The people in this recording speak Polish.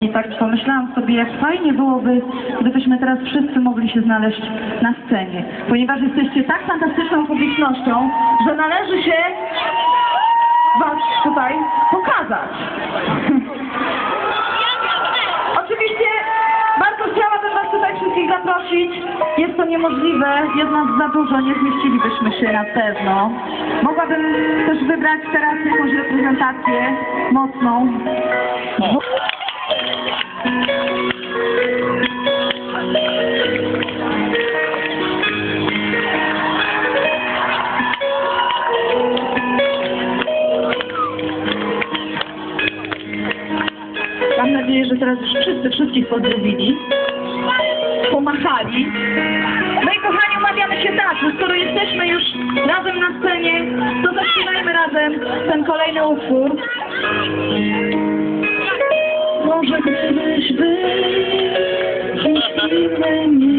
I tak pomyślałam sobie, jak fajnie byłoby, gdybyśmy teraz wszyscy mogli się znaleźć na scenie. Ponieważ jesteście tak fantastyczną publicznością, że należy się was tutaj pokazać. Oczywiście bardzo chciałabym was tutaj wszystkich zaprosić. Jest to niemożliwe, jest nas za dużo, nie zmieścilibyśmy się na pewno. Mogłabym też wybrać teraz jakąś reprezentację mocną. Mam nadzieję, że teraz już wszyscy wszystkich pozdrowili, pomachali. No i kochani, umawiamy się tak, że skoro jesteśmy już razem na scenie, to zaśpiewajmy razem ten kolejny utwór. Może byłeś, byłeś, byłeś, byłeś,